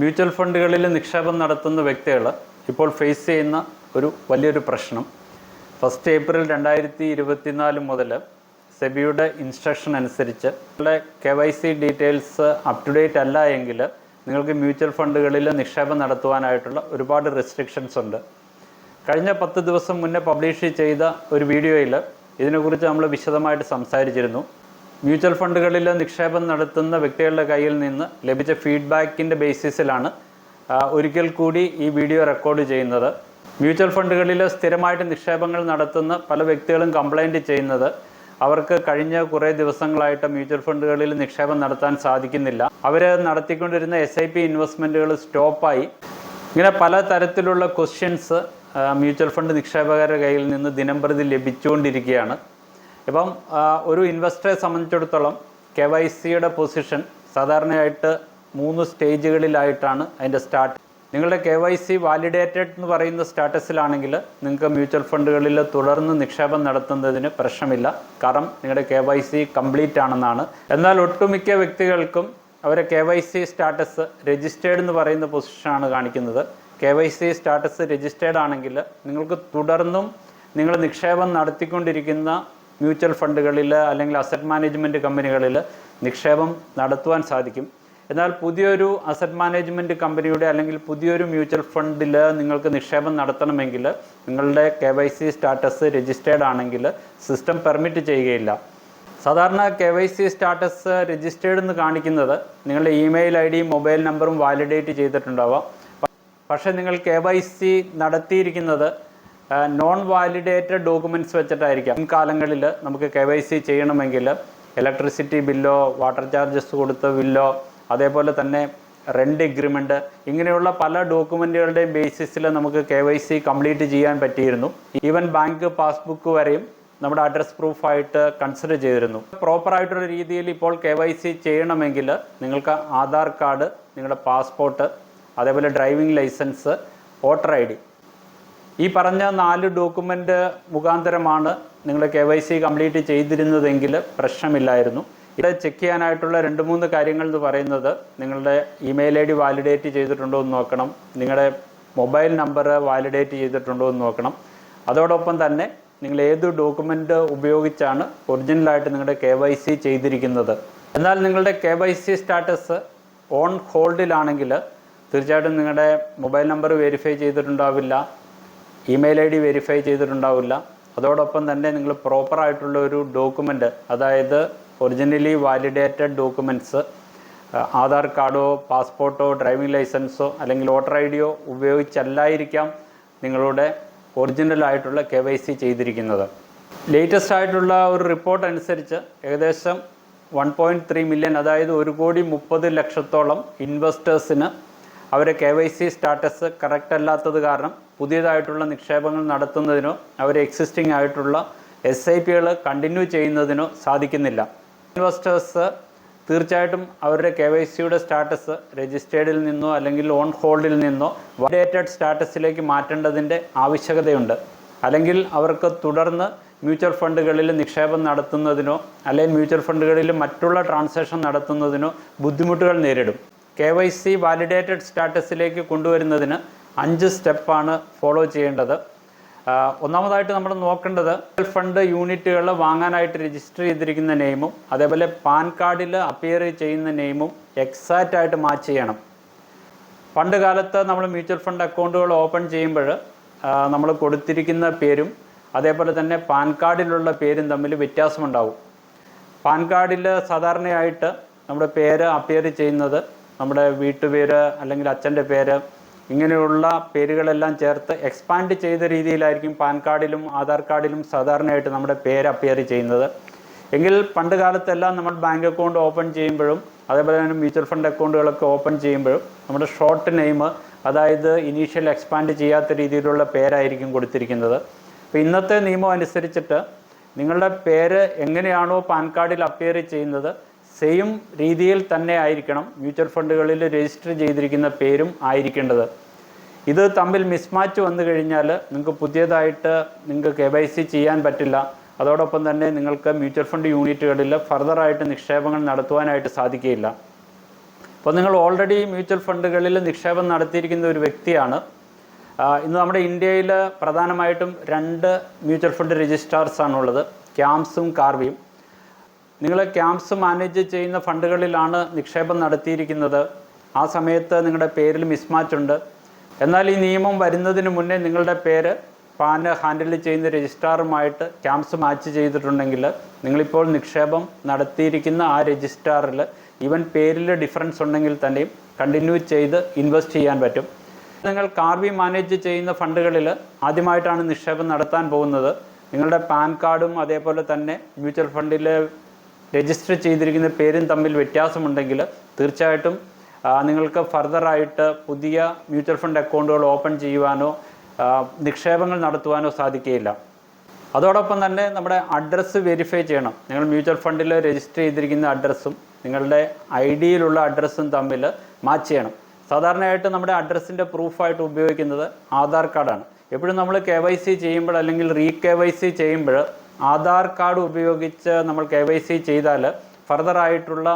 Mutual ഫണ്ടുകളിൽ നിക്ഷേപം നടത്തുന്ന വ്യക്തികൾ ഇപ്പോൾ ഫേസ് ചെയ്യുന്ന ഒരു വലിയൊരു പ്രശ്നം. ഫസ്റ്റ് ഏപ്രിൽ രണ്ടായിരത്തി ഇരുപത്തിനാല് മുതൽ സെബിയുടെ ഇൻസ്ട്രക്ഷൻ അനുസരിച്ച് നിങ്ങളുടെ K Y C details up to date അല്ല എങ്കിൽ നിങ്ങൾക്ക് മ്യൂച്വൽ ഫണ്ടുകളിൽ നിക്ഷേപം നടത്തുവാനായിട്ടുള്ള ഒരുപാട് റെസ്ട്രിക്ഷൻസ് ഉണ്ട്. കഴിഞ്ഞ പത്ത് ദിവസം മുന്നേ പബ്ലിഷ് ചെയ്ത ഒരു വീഡിയോയിൽ ഇതിനെക്കുറിച്ച് നമ്മൾ വിശദമായിട്ട് സംസാരിച്ചിരുന്നു. മ്യൂച്വൽ ഫണ്ടുകളിൽ നിക്ഷേപം നടത്തുന്ന വ്യക്തികളുടെ കയ്യിൽ നിന്ന് ലഭിച്ച ഫീഡ്ബാക്കിന്റെ ബേസിസിലാണ് ഒരിക്കൽ കൂടി ഈ വീഡിയോ റെക്കോർഡ് ചെയ്യുന്നത്. മ്യൂച്വൽ ഫണ്ടുകളിൽ സ്ഥിരമായിട്ട് നിക്ഷേപങ്ങൾ നടത്തുന്ന പല വ്യക്തികളും കംപ്ലൈന്റ് ചെയ്യുന്നത് അവർക്ക് കഴിഞ്ഞ കുറേ ദിവസങ്ങളായിട്ട് മ്യൂച്വൽ ഫണ്ടുകളിൽ നിക്ഷേപം നടത്താൻ സാധിക്കുന്നില്ല. അവർ നടത്തിക്കൊണ്ടിരുന്ന എസ് ഐ പി ഇൻവെസ്റ്റ്മെന്റുകൾ സ്റ്റോപ്പായി. ഇങ്ങനെ പല തരത്തിലുള്ള ക്വസ്റ്റ്യൻസ് മ്യൂച്വൽ ഫണ്ട് നിക്ഷേപകരുടെ കയ്യിൽ നിന്ന് ദിനംപ്രതി ലഭിച്ചുകൊണ്ടിരിക്കുകയാണ്. ഇപ്പം ഒരു ഇൻവെസ്റ്ററെ സംബന്ധിച്ചിടത്തോളം കെ വൈ സിയുടെ പൊസിഷൻ സാധാരണയായിട്ട് മൂന്ന് സ്റ്റേജുകളിലായിട്ടാണ് അതിന്റെ സ്റ്റാർട്ട് നിങ്ങളുടെ കെ വൈ സി വാലിഡേറ്റഡ് എന്ന് പറയുന്ന സ്റ്റാറ്റസിലാണെങ്കിൽ നിങ്ങൾക്ക് മ്യൂച്വൽ ഫണ്ടുകളിൽ തുടർന്ന് നിക്ഷേപം നടത്തുന്നതിന് പ്രശ്നമില്ല. കാരണം നിങ്ങളുടെ കെ വൈ സി കംപ്ലീറ്റ് ആണെന്നാണ്. എന്നാൽ ഒട്ടുമിക്ക വ്യക്തികൾക്കും അവരെ K Y C status registered എന്ന് പറയുന്ന പൊസിഷനാണ് കാണിക്കുന്നത്. K Y C status registered ആണെങ്കിൽ നിങ്ങൾക്ക് തുടർന്നും നിങ്ങൾ നിക്ഷേപം നടത്തിക്കൊണ്ടിരിക്കുന്ന മ്യൂച്വൽ ഫണ്ടുകളിൽ അല്ലെങ്കിൽ അസറ്റ് മാനേജ്മെന്റ് കമ്പനികളിൽ നിക്ഷേപം നടത്തുവാൻ സാധിക്കും. എന്നാൽ പുതിയൊരു അസറ്റ് മാനേജ്മെന്റ് കമ്പനിയുടെ അല്ലെങ്കിൽ പുതിയൊരു മ്യൂച്വൽ ഫണ്ടിൽ നിങ്ങൾക്ക് നിക്ഷേപം നടത്തണമെങ്കിൽ നിങ്ങളുടെ K Y C status registered ആണെങ്കിൽ സിസ്റ്റം പെർമിറ്റ് ചെയ്യുകയില്ല. സാധാരണ K Y C status registered എന്ന് കാണിക്കുന്നത് നിങ്ങളുടെ ഇമെയിൽ ഐ ഡിയും മൊബൈൽ നമ്പറും വാലിഡേറ്റ് ചെയ്തിട്ടുണ്ടാവാം. പക്ഷേ നിങ്ങൾ കെ വൈ സി നടത്തിയിരിക്കുന്നത് നോൺ വാലിഡേറ്റഡ് ഡോക്യുമെന്റ്സ് വെച്ചിട്ടായിരിക്കാം. മുൻകാലങ്ങളിൽ നമുക്ക് കെ വൈ സി ചെയ്യണമെങ്കിൽ ഇലക്ട്രിസിറ്റി ബില്ലോ വാട്ടർ ചാർജസ് കൊടുത്ത ബില്ലോ അതേപോലെ തന്നെ റെന്റ് എഗ്രിമെന്റ് ഇങ്ങനെയുള്ള പല ഡോക്യുമെന്റുകളുടെയും ബേസിസിൽ നമുക്ക് കെ വൈ സി കംപ്ലീറ്റ് ചെയ്യാൻ പറ്റിയിരുന്നു. ഈവൻ ബാങ്ക് പാസ്ബുക്ക് വരെയും നമ്മുടെ അഡ്രസ് പ്രൂഫായിട്ട് കൺസിഡർ ചെയ്തിരുന്നു. പ്രോപ്പറായിട്ടുള്ള രീതിയിൽ ഇപ്പോൾ കെ വൈ സി ചെയ്യണമെങ്കിൽ നിങ്ങൾക്ക് ആധാർ കാർഡ് നിങ്ങളുടെ പാസ്പോർട്ട് അതേപോലെ driving licence voter I D ഈ പറഞ്ഞ നാല് ഡോക്യുമെന്റ് മുഖാന്തരമാണ് നിങ്ങൾ കെ വൈ സി കംപ്ലീറ്റ് ചെയ്തിരുന്നതെങ്കിൽ പ്രശ്നമില്ലായിരുന്നു. ഇത് ചെക്ക് ചെയ്യാനായിട്ടുള്ള രണ്ട് മൂന്ന് കാര്യങ്ങൾ എന്ന് പറയുന്നത് നിങ്ങളുടെ ഇമെയിൽ ഐ ഡി വാലിഡേറ്റ് ചെയ്തിട്ടുണ്ടോ എന്ന് നോക്കണം. നിങ്ങളുടെ മൊബൈൽ നമ്പർ വാലിഡേറ്റ് ചെയ്തിട്ടുണ്ടോ എന്ന് നോക്കണം. അതോടൊപ്പം തന്നെ നിങ്ങൾ ഏത് ഡോക്യുമെന്റ് ഉപയോഗിച്ചാണ് ഒറിജിനലായിട്ട് നിങ്ങളുടെ കെ വൈ സി ചെയ്തിരിക്കുന്നത്. എന്നാൽ നിങ്ങളുടെ K Y C status on ഹോൾഡിലാണെങ്കിൽ തീർച്ചയായിട്ടും നിങ്ങളുടെ മൊബൈൽ നമ്പർ വെരിഫൈ ചെയ്തിട്ടുണ്ടാവില്ല. ഇമെയിൽ ഐ ഡി വെരിഫൈ ചെയ്തിട്ടുണ്ടാവില്ല. അതോടൊപ്പം തന്നെ നിങ്ങൾ പ്രോപ്പറായിട്ടുള്ള ഒരു ഡോക്യുമെന്റ് അതായത് ഒറിജിനലി വാലിഡേറ്റഡ് ഡോക്യുമെന്റ്സ് ആധാർ കാർഡോ പാസ്പോർട്ടോ ഡ്രൈവിംഗ് ലൈസൻസോ അല്ലെങ്കിൽ വോട്ടർ ഐ ഡിയോ ഉപയോഗിച്ചല്ലായിരിക്കാം നിങ്ങളുടെ ഒറിജിനൽ ആയിട്ടുള്ള കെ വൈ സി ചെയ്തിരിക്കുന്നത്. ലേറ്റസ്റ്റ് ആയിട്ടുള്ള ഒരു റിപ്പോർട്ട് അനുസരിച്ച് ഏകദേശം വൺ പോയിന്റ് ത്രീ മില്യൺ അതായത് ഒരു കോടി മുപ്പത് ലക്ഷത്തോളം ഇൻവെസ്റ്റേഴ്സിന് അവരെ K Y C status correct അല്ലാത്തത് കാരണം പുതിയതായിട്ടുള്ള നിക്ഷേപങ്ങൾ നടത്തുന്നതിനോ അവർ എക്സിസ്റ്റിംഗ് ആയിട്ടുള്ള എസ് ഐ പികൾ കണ്ടിന്യൂ ചെയ്യുന്നതിനോ സാധിക്കുന്നില്ല. ഇൻവെസ്റ്റേഴ്സ് തീർച്ചയായിട്ടും അവരുടെ കെ വൈ സിയുടെ സ്റ്റാറ്റസ് രജിസ്റ്റേർഡിൽ നിന്നോ അല്ലെങ്കിൽ ഓൺ ഹോൾഡിൽ നിന്നോ വൈഡേറ്റഡ് സ്റ്റാറ്റസിലേക്ക് മാറ്റേണ്ടതിന്റെ ആവശ്യകതയുണ്ട്. അല്ലെങ്കിൽ അവർക്ക് തുടർന്ന് മ്യൂച്വൽ ഫണ്ടുകളിൽ നിക്ഷേപം നടത്തുന്നതിനോ അല്ലെങ്കിൽ മ്യൂച്വൽ ഫണ്ടുകളിൽ മറ്റുള്ള ട്രാൻസാക്ഷൻ നടത്തുന്നതിനോ ബുദ്ധിമുട്ടുകൾ നേരിടും. കെ വൈ സി വാലിഡേറ്റഡ് സ്റ്റാറ്റസിലേക്ക് കൊണ്ടുവരുന്നതിന് അഞ്ച് സ്റ്റെപ്പാണ് ഫോളോ ചെയ്യേണ്ടത്. ഒന്നാമതായിട്ട് നമ്മൾ നോക്കേണ്ടത് ഫണ്ട് യൂണിറ്റുകൾ വാങ്ങാനായിട്ട് രജിസ്റ്റർ ചെയ്തിരിക്കുന്ന നെയിമും അതേപോലെ പാൻ കാർഡിൽ അപ്പിയർ ചെയ്യുന്ന നെയിമും എക്സാക്റ്റ് ആയിട്ട് മാച്ച് ചെയ്യണം. പണ്ട് കാലത്ത് നമ്മൾ മ്യൂച്വൽ ഫണ്ട് അക്കൗണ്ടുകൾ ഓപ്പൺ ചെയ്യുമ്പോൾ നമ്മൾ കൊടുത്തിരിക്കുന്ന പേരും അതേപോലെ തന്നെ പാൻ കാർഡിലുള്ള പേരും തമ്മിൽ വ്യത്യാസമുണ്ടാവും. പാൻ കാർഡിൽ സാധാരണയായിട്ട് നമ്മുടെ പേര് അപ്പിയർ ചെയ്യുന്നത് നമ്മുടെ വീട്ടുപേര് അല്ലെങ്കിൽ അച്ഛന്റെ പേര് ഇങ്ങനെയുള്ള പേരുകളെല്ലാം ചേർത്ത് എക്സ്പാൻഡ് ചെയ്ത രീതിയിലായിരിക്കും പാൻ കാർഡിലും ആധാർ കാർഡിലും സാധാരണയായിട്ട് നമ്മുടെ പേര് അപ്പിയർ ചെയ്യുന്നത്. എങ്കിൽ പണ്ട് കാലത്തെല്ലാം നമ്മൾ ബാങ്ക് അക്കൗണ്ട് ഓപ്പൺ ചെയ്യുമ്പോഴും അതേപോലെ തന്നെ മ്യൂച്വൽ ഫണ്ട് അക്കൗണ്ടുകളൊക്കെ ഓപ്പൺ ചെയ്യുമ്പോഴും നമ്മുടെ ഷോർട്ട് നെയിം അതായത് ഇനീഷ്യൽ എക്സ്പാൻഡ് ചെയ്യാത്ത രീതിയിലുള്ള പേരായിരിക്കും കൊടുത്തിരിക്കുന്നത്. അപ്പോൾ ഇന്നത്തെ നിയമം അനുസരിച്ചിട്ട് നിങ്ങളുടെ പേര് എങ്ങനെയാണോ പാൻ കാർഡിൽ അപ്പിയർ ചെയ്യുന്നത് സെയിം രീതിയിൽ തന്നെ ആയിരിക്കണം. മ്യൂച്വൽ ഫണ്ടുകളിൽ രജിസ്റ്റർ ചെയ്തിരിക്കുന്ന പേരും ആയിരിക്കേണ്ടത്. ഇത് തമ്മിൽ മിസ്മാച്ച് വന്നു കഴിഞ്ഞാൽ നിങ്ങൾക്ക് പുതിയതായിട്ട് നിങ്ങൾക്ക് കെ വൈ സി ചെയ്യാൻ പറ്റില്ല. അതോടൊപ്പം തന്നെ നിങ്ങൾക്ക് മ്യൂച്വൽ ഫണ്ട് യൂണിറ്റുകളിൽ ഫർദറായിട്ട് നിക്ഷേപങ്ങൾ നടത്തുവാനായിട്ട് സാധിക്കുകയില്ല. അപ്പോൾ നിങ്ങൾ ഓൾറെഡി മ്യൂച്വൽ ഫണ്ടുകളിൽ നിക്ഷേപം നടത്തിയിരിക്കുന്ന ഒരു വ്യക്തിയാണ്. ഇന്ന് നമ്മുടെ ഇന്ത്യയിൽ പ്രധാനമായിട്ടും രണ്ട് മ്യൂച്വൽ ഫണ്ട് രജിസ്ട്രാർസ് ആണുള്ളത്. ക്യാംസും കാർവിയും. നിങ്ങൾ ക്യാമ്പ്സ് മാനേജ് ചെയ്യുന്ന ഫണ്ടുകളിലാണ് നിക്ഷേപം നടത്തിയിരിക്കുന്നത്. ആ സമയത്ത് നിങ്ങളുടെ പേരിൽ മിസ്മാച്ച് ഉണ്ട്. എന്നാൽ ഈ നിയമം വരുന്നതിന് മുന്നേ നിങ്ങളുടെ പേര് പാൻ ഹാൻഡിൽ ചെയ്യുന്ന രജിസ്ട്രാറുമായിട്ട് ക്യാമ്പ്സ് മാച്ച് ചെയ്തിട്ടുണ്ടെങ്കിൽ നിങ്ങളിപ്പോൾ നിക്ഷേപം നടത്തിയിരിക്കുന്ന ആ രജിസ്ട്രാറിൽ ഈവൻ പേരിൽ ഡിഫറൻസ് ഉണ്ടെങ്കിൽ തന്നെയും കണ്ടിന്യൂ ചെയ്ത് ഇൻവെസ്റ്റ് ചെയ്യാൻ പറ്റും. നിങ്ങൾ കാർവി മാനേജ് ചെയ്യുന്ന ഫണ്ടുകളിൽ ആദ്യമായിട്ടാണ് നിക്ഷേപം നടത്താൻ പോകുന്നത്. നിങ്ങളുടെ പാൻ കാർഡും അതേപോലെ തന്നെ മ്യൂച്വൽ ഫണ്ടിൽ രജിസ്റ്റർ ചെയ്തിരിക്കുന്ന പേരും തമ്മിൽ വ്യത്യാസമുണ്ടെങ്കിൽ തീർച്ചയായിട്ടും നിങ്ങൾക്ക് ഫർദറായിട്ട് പുതിയ മ്യൂച്വൽ ഫണ്ട് അക്കൗണ്ടുകൾ ഓപ്പൺ ചെയ്യുവാനോ നിക്ഷേപങ്ങൾ നടത്തുവാനോ സാധിക്കുകയില്ല. അതോടൊപ്പം തന്നെ നമ്മുടെ അഡ്രസ്സ് വെരിഫൈ ചെയ്യണം. നിങ്ങൾ മ്യൂച്വൽ ഫണ്ടിൽ രജിസ്റ്റർ ചെയ്തിരിക്കുന്ന അഡ്രസ്സും നിങ്ങളുടെ ഐ ഡിയിലുള്ള അഡ്രസ്സും തമ്മിൽ മാച്ച് ചെയ്യണം. സാധാരണയായിട്ട് നമ്മുടെ അഡ്രസ്സിന്റെ പ്രൂഫായിട്ട് ഉപയോഗിക്കുന്നത് ആധാർ കാർഡാണ്. എപ്പോഴും നമ്മൾ കെ വൈ സി ചെയ്യുമ്പോൾ അല്ലെങ്കിൽ റീ കെ വൈ സി ചെയ്യുമ്പോൾ ആധാർ കാർഡ് ഉപയോഗിച്ച് നമ്മൾ കെ വൈ സി ചെയ്താൽ ഫർദറായിട്ടുള്ള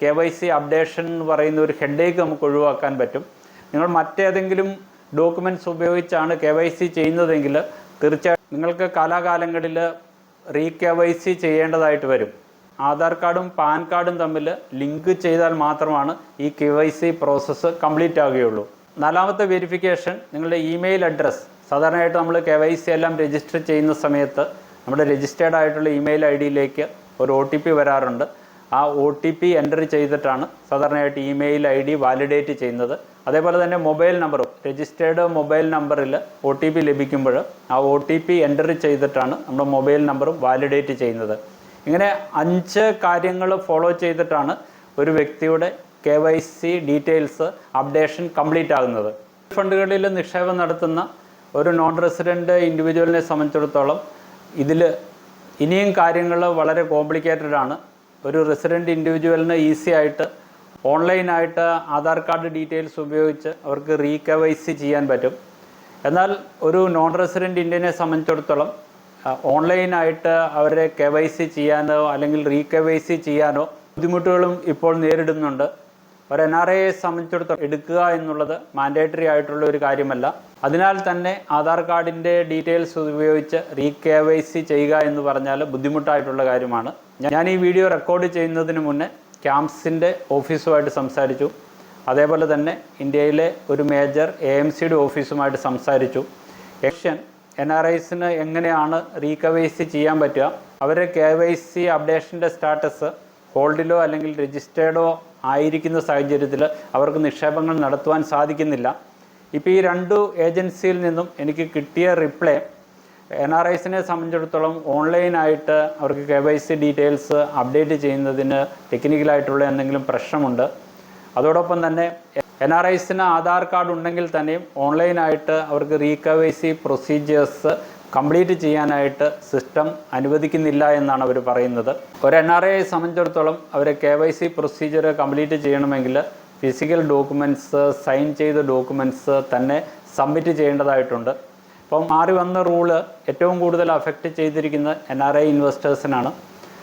കെ വൈ സി അപ്ഡേഷൻ എന്ന് പറയുന്ന ഒരു ഹെഡേക്ക് നമുക്ക് ഒഴിവാക്കാൻ പറ്റും. നിങ്ങൾ മറ്റേതെങ്കിലും ഡോക്യുമെന്റ്സ് ഉപയോഗിച്ചാണ് കെ വൈ സി ചെയ്യുന്നതെങ്കിൽ തീർച്ചയായും നിങ്ങൾക്ക് കാലാകാലങ്ങളിൽ റീ കെ വൈ സി ചെയ്യേണ്ടതായിട്ട് വരും. ആധാർ കാർഡും പാൻ കാർഡും തമ്മിൽ ലിങ്ക് ചെയ്താൽ മാത്രമാണ് ഈ K Y C process complete ആവുകയുള്ളൂ നാലാമത്തെ വെരിഫിക്കേഷൻ നിങ്ങളുടെ ഇമെയിൽ അഡ്രസ്സ്. സാധാരണയായിട്ട് നമ്മൾ കെ വൈ സി എല്ലാം രജിസ്റ്റർ ചെയ്യുന്ന സമയത്ത് നമ്മുടെ രജിസ്റ്റേർഡ് ആയിട്ടുള്ള ഇമെയിൽ ഐ ഡിയിലേക്ക് ഒരു ഒ ടി പി വരാറുണ്ട്. ആ ഒ ടി പി എന്റർ ചെയ്തിട്ടാണ് സാധാരണയായിട്ട് ഇമെയിൽ ഐ ഡി വാലിഡേറ്റ് ചെയ്യുന്നത്. അതേപോലെ തന്നെ മൊബൈൽ നമ്പറും രജിസ്റ്റേർഡ് മൊബൈൽ നമ്പറിൽ ഒ ടി പി ലഭിക്കുമ്പോൾ ആ ഒ ടി പി എന്റർ ചെയ്തിട്ടാണ് നമ്മുടെ മൊബൈൽ നമ്പറും വാലിഡേറ്റ് ചെയ്യുന്നത്. ഇങ്ങനെ അഞ്ച് കാര്യങ്ങൾ ഫോളോ ചെയ്തിട്ടാണ് ഒരു വ്യക്തിയുടെ K Y C details updation complete ആകുന്നത്. ഫണ്ടുകളിൽ നിക്ഷേപം നടത്തുന്ന ഒരു നോൺ റെസിഡന്റ് ഇൻഡിവിജ്വലിനെ സംബന്ധിച്ചിടത്തോളം ഇതിൽ ഇനിയും കാര്യങ്ങൾ വളരെ കോംപ്ലിക്കേറ്റഡ് ആണ്. ഒരു റെസിഡന്റ് ഇൻഡിവിജ്വലിന് ഈസി ആയിട്ട് ഓൺലൈനായിട്ട് ആധാർ കാർഡ് ഡീറ്റെയിൽസ് ഉപയോഗിച്ച് അവർക്ക് റീ കെ വൈ സി ചെയ്യാൻ പറ്റും. എന്നാൽ ഒരു നോൺ റെസിഡന്റ് ഇന്ത്യനെ സംബന്ധിച്ചിടത്തോളം ഓൺലൈനായിട്ട് അവരെ കെ വൈ സി ചെയ്യാനോ അല്ലെങ്കിൽ റീ വൈ സി ചെയ്യാനോ ബുദ്ധിമുട്ടുകളും ഇപ്പോൾ നേരിടുന്നുണ്ട്. ഒരു എൻ ആർ ഐയെ സംബന്ധിച്ചിടത്തോളം എടുക്കുക എന്നുള്ളത് മാൻഡേറ്ററി ആയിട്ടുള്ള ഒരു കാര്യമല്ല. അതിനാൽ തന്നെ ആധാർ കാർഡിന്റെ ഡീറ്റെയിൽസ് ഉപയോഗിച്ച് റീ കെ വൈ സി ചെയ്യുക എന്ന് പറഞ്ഞാൽ ബുദ്ധിമുട്ടായിട്ടുള്ള കാര്യമാണ്. ഞാൻ ഈ വീഡിയോ റെക്കോർഡ് ചെയ്യുന്നതിന് മുന്നേ ക്യാമ്പ്സിന്റെ ഓഫീസുമായിട്ട് സംസാരിച്ചു. അതേപോലെ തന്നെ ഇന്ത്യയിലെ ഒരു മേജർ എ എം സിയുടെ ഓഫീസുമായിട്ട് സംസാരിച്ചു. എക്ഷൻ എൻ ആർ ഐസിന് എങ്ങനെയാണ് റീ കെ വൈ സി ചെയ്യാൻ പറ്റുക? അവരെ കെ വൈ സി അപ്ഡേഷന്റെ സ്റ്റാറ്റസ് ഹോൾഡിലോ അല്ലെങ്കിൽ രജിസ്റ്റേർഡോ ആയിരിക്കുന്ന സാഹചര്യത്തിൽ അവർക്ക് നിക്ഷേപങ്ങൾ നടത്തുവാൻ സാധിക്കുന്നില്ല. ഇപ്പോൾ ഈ രണ്ട് ഏജൻസിയിൽ നിന്നും എനിക്ക് കിട്ടിയ റിപ്ലൈ എൻ ആർ ഐസിനെ സംബന്ധിച്ചിടത്തോളം ഓൺലൈനായിട്ട് അവർക്ക് K Y C details update ചെയ്യുന്നതിന് ടെക്നിക്കലായിട്ടുള്ള എന്തെങ്കിലും പ്രശ്നമുണ്ട്. അതോടൊപ്പം തന്നെ എൻ ആർ ഐസിന് ആധാർ കാർഡ് ഉണ്ടെങ്കിൽ തന്നെയും ഓൺലൈനായിട്ട് അവർക്ക് re K Y C procedures complete ചെയ്യാനായിട്ട് സിസ്റ്റം അനുവദിക്കുന്നില്ല എന്നാണ് അവർ പറയുന്നത്. ഒരു എൻ ആർ ഐയെ സംബന്ധിച്ചിടത്തോളം അവർ K Y C procedure complete ചെയ്യണമെങ്കിൽ ഫിസിക്കൽ ഡോക്യുമെന്റ്സ് സൈൻ ചെയ്ത ഡോക്യുമെന്റ്സ് തന്നെ സബ്മിറ്റ് ചെയ്യേണ്ടതായിട്ടുണ്ട്. അപ്പം മാറി വന്ന റൂൾ ഏറ്റവും കൂടുതൽ അഫക്റ്റ് ചെയ്തിരിക്കുന്ന എൻ ആർ ഐ ഇൻവെസ്റ്റേഴ്സിനാണ്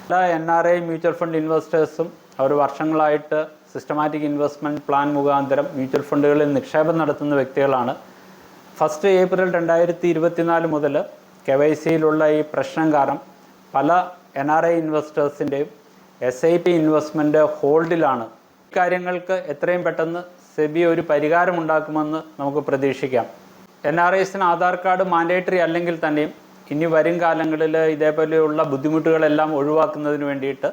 എല്ലാ N R I mutual fund ഇൻവെസ്റ്റേഴ്സും അവർ വർഷങ്ങളായിട്ട് സിസ്റ്റമാറ്റിക് ഇൻവെസ്റ്റ്മെന്റ് പ്ലാൻ മുഖാന്തരം മ്യൂച്വൽ ഫണ്ടുകളിൽ നിക്ഷേപം നടത്തുന്ന വ്യക്തികളാണ്. ഫസ്റ്റ് ഏപ്രിൽ രണ്ടായിരത്തി ഇരുപത്തിനാല് മുതൽ കെ വൈ സിയിലുള്ള ഈ പ്രശ്നം കാരണം പല എൻ ആർ ഐ ഇൻവെസ്റ്റേഴ്സിന്റെയും എസ് ഐ പി ഇൻവെസ്റ്റ്മെന്റ് ഹോൾഡിലാണ് ഇക്കാര്യങ്ങൾക്ക് എത്രയും പെട്ടെന്ന് സെബി ഒരു പരിഹാരമുണ്ടാക്കുമെന്ന് നമുക്ക് പ്രതീക്ഷിക്കാം. എൻ ആർ ഐസിന് ആധാർ കാർഡ് മാൻഡേറ്ററി അല്ലെങ്കിൽ തന്നെയും ഇനി വരും കാലങ്ങളിൽ ഇതേപോലെയുള്ള ബുദ്ധിമുട്ടുകളെല്ലാം ഒഴിവാക്കുന്നതിന് വേണ്ടിയിട്ട്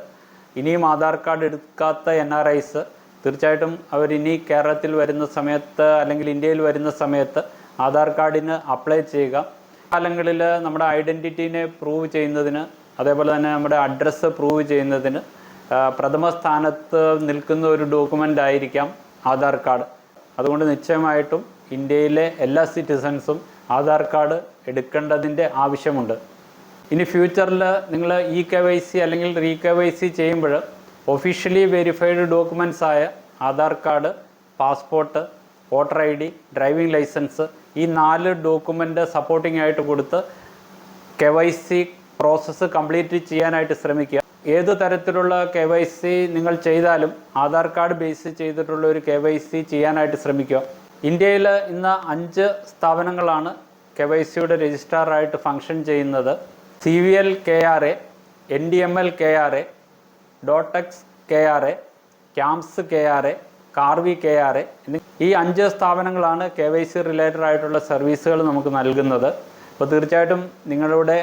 ഇനിയും ആധാർ കാർഡ് എടുക്കാത്ത എൻ ആർ ഐസ് തീർച്ചയായിട്ടും അവർ ഇനി കേരളത്തിൽ വരുന്ന സമയത്ത് അല്ലെങ്കിൽ ഇന്ത്യയിൽ വരുന്ന സമയത്ത് ആധാർ കാർഡിന് അപ്ലൈ ചെയ്യുക. കാലങ്ങളിൽ നമ്മുടെ ഐഡന്റിറ്റീനെ പ്രൂവ് ചെയ്യുന്നതിന് അതേപോലെ തന്നെ നമ്മുടെ അഡ്രസ്സ് പ്രൂവ് ചെയ്യുന്നതിന് പ്രഥമ സ്ഥാനത്ത് നിൽക്കുന്ന ഒരു ഡോക്യുമെന്റ് ആയിരിക്കാം ആധാർ കാർഡ്. അതുകൊണ്ട് നിശ്ചയമായിട്ടും ഇന്ത്യയിലെ എല്ലാ സിറ്റിസൺസും ആധാർ കാർഡ് എടുക്കേണ്ടതിന്റെ ആവശ്യമുണ്ട്. ഇനി ഫ്യൂച്ചറിൽ നിങ്ങൾ ഇ കെ വൈ സി അല്ലെങ്കിൽ റീ കെ വൈ സി ചെയ്യുമ്പോൾ ഒഫീഷ്യലി വെരിഫൈഡ് ഡോക്യുമെൻസ് ആയ Aadhaar card passport voter I D driving licence ഈ നാല് ഡോക്യുമെന്റ് സപ്പോർട്ടിംഗ് ആയിട്ട് കൊടുത്ത് K Y C process complete ചെയ്യാനായിട്ട് ശ്രമിക്കുക. ഏത് തരത്തിലുള്ള കെ വൈ സി നിങ്ങൾ ചെയ്താലും ആധാർ കാർഡ് ബേസ് ചെയ്തിട്ടുള്ള ഒരു കെ വൈ സി ചെയ്യാനായിട്ട് ശ്രമിക്കുക. ഇന്ത്യയിൽ ഇന്ന് അഞ്ച് സ്ഥാപനങ്ങളാണ് കെ വൈ സിയുടെ രജിസ്ട്രാറായിട്ട് ഫങ്ഷൻ ചെയ്യുന്നത്. C V L K R A N D M L K R A Dotex K R A CAMS K R A Karvy K R A ഈ അഞ്ച് സ്ഥാപനങ്ങളാണ് കെ വൈ സി റിലേറ്റഡ് ആയിട്ടുള്ള സർവീസുകൾ നമുക്ക് നൽകുന്നത്. അപ്പോൾ തീർച്ചയായിട്ടും നിങ്ങളുടെ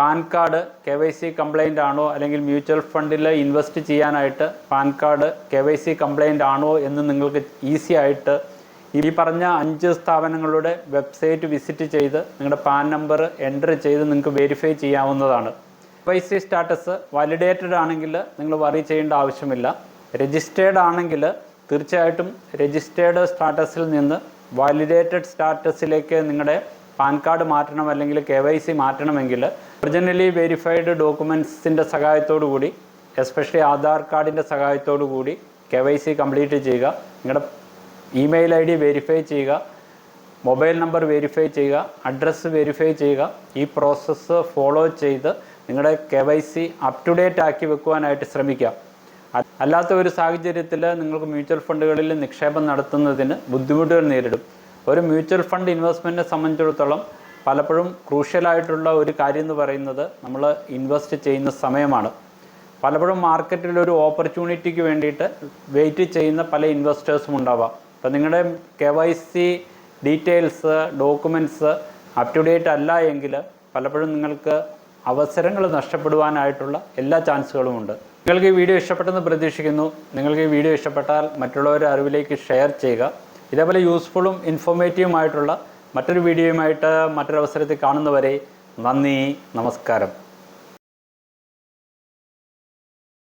PAN card K Y C compliant ആണോ അല്ലെങ്കിൽ മ്യൂച്വൽ ഫണ്ടിൽ ഇൻവെസ്റ്റ് ചെയ്യാനായിട്ട് PAN card K Y C compliant ആണോ എന്ന് നിങ്ങൾക്ക് ഈസി ആയിട്ട് ഈ പറഞ്ഞ അഞ്ച് സ്ഥാപനങ്ങളുടെ വെബ്സൈറ്റ് വിസിറ്റ് ചെയ്ത് നിങ്ങളുടെ പാൻ നമ്പർ എന്റർ ചെയ്ത് നിങ്ങൾക്ക് വെരിഫൈ ചെയ്യാവുന്നതാണ്. വൈ സി സ്റ്റാറ്റസ് വാലിഡേറ്റഡ് ആണെങ്കിൽ നിങ്ങൾ വറി ചെയ്യേണ്ട ആവശ്യമില്ല. രജിസ്റ്റേർഡ് ആണെങ്കിൽ തീർച്ചയായിട്ടും രജിസ്റ്റേർഡ് സ്റ്റാറ്റസിൽ നിന്ന് വാലിഡേറ്റഡ് സ്റ്റാറ്റസിലേക്ക് നിങ്ങളുടെ പാൻ കാർഡ് മാറ്റണം അല്ലെങ്കിൽ കെ വൈ സി മാറ്റണമെങ്കിൽ ഒറിജിനലി വെരിഫൈഡ് ഡോക്യുമെൻസിന്റെ സഹായത്തോടു കൂടി എസ്പെഷ്യലി ആധാർ കാർഡിന്റെ സഹായത്തോടു കൂടി കെ വൈ സി കംപ്ലീറ്റ് ചെയ്യുക നിങ്ങളുടെ ഇമെയിൽ ഐ ഡി വെരിഫൈ ചെയ്യുക മൊബൈൽ നമ്പർ വെരിഫൈ ചെയ്യുക അഡ്രസ്സ് വെരിഫൈ ചെയ്യുക ഈ പ്രോസസ്സ് ഫോളോ ചെയ്ത് നിങ്ങളുടെ K Y C up to date ആക്കി വെക്കുവാനായിട്ട് ശ്രമിക്കുക. അല്ലാത്ത ഒരു സാഹചര്യത്തിൽ നിങ്ങൾക്ക് മ്യൂച്വൽ ഫണ്ടുകളിൽ നിക്ഷേപം നടത്തുന്നതിന് ബുദ്ധിമുട്ടുകൾ നേരിടും. ഒരു മ്യൂച്വൽ ഫണ്ട് ഇൻവെസ്റ്റ്മെന്റിനെ സംബന്ധിച്ചിടത്തോളം പലപ്പോഴും ക്രൂഷ്യലായിട്ടുള്ള ഒരു കാര്യം എന്ന് പറയുന്നത് നമ്മൾ ഇൻവെസ്റ്റ് ചെയ്യുന്ന സമയമാണ്. പലപ്പോഴും മാർക്കറ്റിൽ ഒരു ഓപ്പർച്യൂണിറ്റിക്ക് വേണ്ടിയിട്ട് വെയിറ്റ് ചെയ്യുന്ന പല ഇൻവെസ്റ്റേഴ്സും ഉണ്ടാവാം. അപ്പോൾ നിങ്ങളുടെ K Y C details documents up to date അല്ല എങ്കിൽ പലപ്പോഴും നിങ്ങൾക്ക് അവസരങ്ങൾ നഷ്ടപ്പെടുവാനായിട്ടുള്ള എല്ലാ ചാൻസുകളും ഉണ്ട്. നിങ്ങൾക്ക് ഈ വീഡിയോ ഇഷ്ടപ്പെട്ടെന്ന് പ്രതീക്ഷിക്കുന്നു. നിങ്ങൾക്ക് ഈ വീഡിയോ ഇഷ്ടപ്പെട്ടാൽ മറ്റുള്ളവരുടെ അറിവിലേക്ക് ഷെയർ ചെയ്യുക. ഇതേപോലെ യൂസ്ഫുള്ളും ഇൻഫോർമേറ്റീവുമായിട്ടുള്ള മറ്റൊരു വീഡിയോയുമായിട്ട് മറ്റൊരവസരത്തിൽ കാണുന്നവരെ നന്ദി നമസ്കാരം.